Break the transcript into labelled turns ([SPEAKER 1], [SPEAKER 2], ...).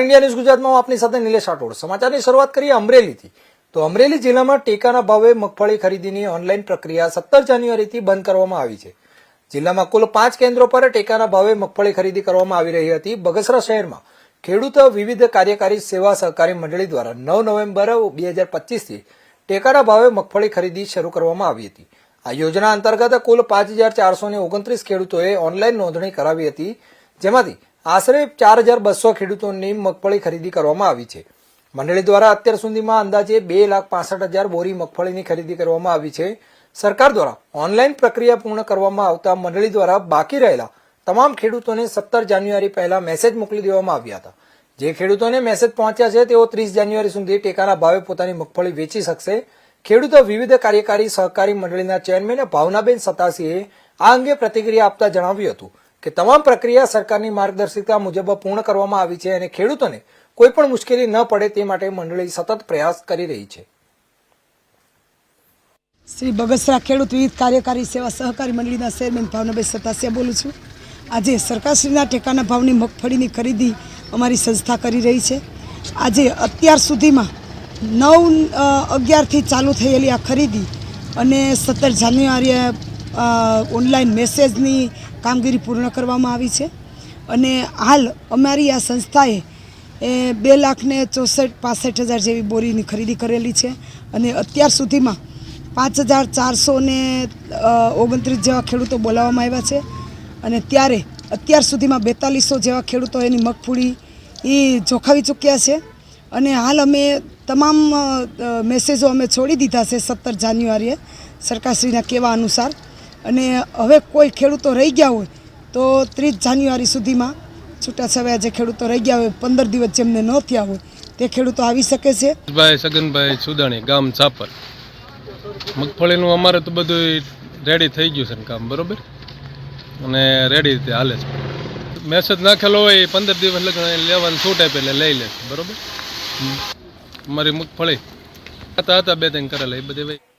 [SPEAKER 1] India news ગુજરાતમાં આપની સાથે નિલેશ રાઠોડ. સમાચારની શરૂઆત કરીએ અમરેલીથી. તો અમરેલી જિલ્લામાં ટેકાના ભાવે મગફળી ખરીદીની ઓનલાઈન પ્રક્રિયા સત્તર જાન્યુઆરીથી બંધ કરવામાં આવી છે. જિલ્લામાં કુલ પાંચ કેન્દ્રો પર ટેકાના ભાવે મગફળી ખરીદી કરવામાં આવી રહી હતી. બગસરા શહેરમાં ખેડૂત વિવિધ કાર્યકારી સેવા સહકારી મંડળી દ્વારા નવ નવેમ્બર બે હજાર પચીસથી ટેકાના ભાવે મગફળી ખરીદી શરૂ કરવામાં આવી હતી. આ યોજના અંતર્ગત કુલ પાંચ હજાર ચારસો ઓગણત્રીસ ખેડૂતોએ ઓનલાઈન નોંધણી કરાવી હતી. જેમાંથી આશરે ચાર હજાર બસો ખેડૂતોની મગફળી ખરીદી કરવામાં આવી છે. મંડળી દ્વારા અત્યાર સુધીમાં અંદાજે બે લાખ પાસઠ હજાર બોરી મગફળીની ખરીદી કરવામાં આવી છે. સરકાર દ્વારા ઓનલાઈન પ્રક્રિયા પૂર્ણ કરવામાં આવતા મંડળી દ્વારા બાકી રહેલા તમામ ખેડૂતોને સત્તર જાન્યુઆરી પહેલા મેસેજ મોકલી દેવામાં આવ્યા હતા. જે ખેડૂતોને મેસેજ પહોંચ્યા છે, તેઓ ત્રીસ જાન્યુઆરી સુધી ટેકાના ભાવે પોતાની મગફળી વેચી શકશે. ખેડૂતો વિવિધ કાર્યકારી સહકારી મંડળીના ચેરમેન ભાવનાબેન સતાસીએ આ અંગે પ્રતિક્રિયા આપતા જણાવ્યું હતું. કે તમામ પ્રક્રિયા સરકારની માર્ગદર્શિકા મુજબ પૂર્ણ કરવામાં આવી છે અને ખેડૂતોને કોઈ પણ મુશ્કેલી ન પડે તે માટે મંડળી સતત પ્રયાસ કરી રહી છે.
[SPEAKER 2] શ્રી બગસરા ખેડૂત વિવિધ કાર્યકારી સેવા સહકારી મંડળીના ચેરમેન ભાવનાભાઈ સતાસિયા બોલું છું. આજે સરકારશ્રીના ટેકાના ભાવની મગફળીની ખરીદી અમારી સંસ્થા કરી રહી છે. આજે અત્યાર સુધીમાં નવ અગિયારથી ચાલુ થયેલી આ ખરીદી અને સત્તર જાન્યુઆરીએ ઓનલાઈન મેસેજની કામગીરી પૂર્ણ કરવામાં આવી છે. અને હાલ અમારી આ સંસ્થાએ એ બે લાખને ચોસઠ, પાસઠ હજાર જેવી બોરીની ખરીદી કરેલી છે. અને અત્યાર સુધીમાં પાંચ હજાર ચારસો ને ઓગણત્રીસ જેવા ખેડૂતો બોલાવવામાં આવ્યા છે. અને ત્યારે અત્યાર સુધીમાં બેતાલીસો જેવા ખેડૂતો એની મગફળી એ જોખાવી ચૂક્યા છે. અને હાલ અમે તમામ મેસેજો અમે છોડી દીધા છે સત્તર જાન્યુઆરીએ. સરકારશ્રીના કહેવા અનુસાર અને હવે કોઈ ખેડૂતો રહી ગયા હોય તો ત્રીસ જાન્યુઆરી સુધીમાં છૂટાછવાયા જે ખેડૂતો રહી ગયા હોય, પંદર દિવસ જેમને ન થયા હોય, તે ખેડૂતો આવી શકે છે.
[SPEAKER 3] ભાઈ સગનભાઈ સુદાણી, ગામ ચાપર મગફળીનું અમારે તો બધું રેડી થઈ ગયું છે ને કામ, બરોબર? અને રેડી રીતે હાલે છે. મેસેજ નાખેલો હોય પંદર દિવસ લગ્ન લેવાનું, છૂટ આપે એટલે લઈ લે બરોબર. અમારી મગફળી. હતા હતા બે ત્રણ કરેલા, એ બધી ભાઈ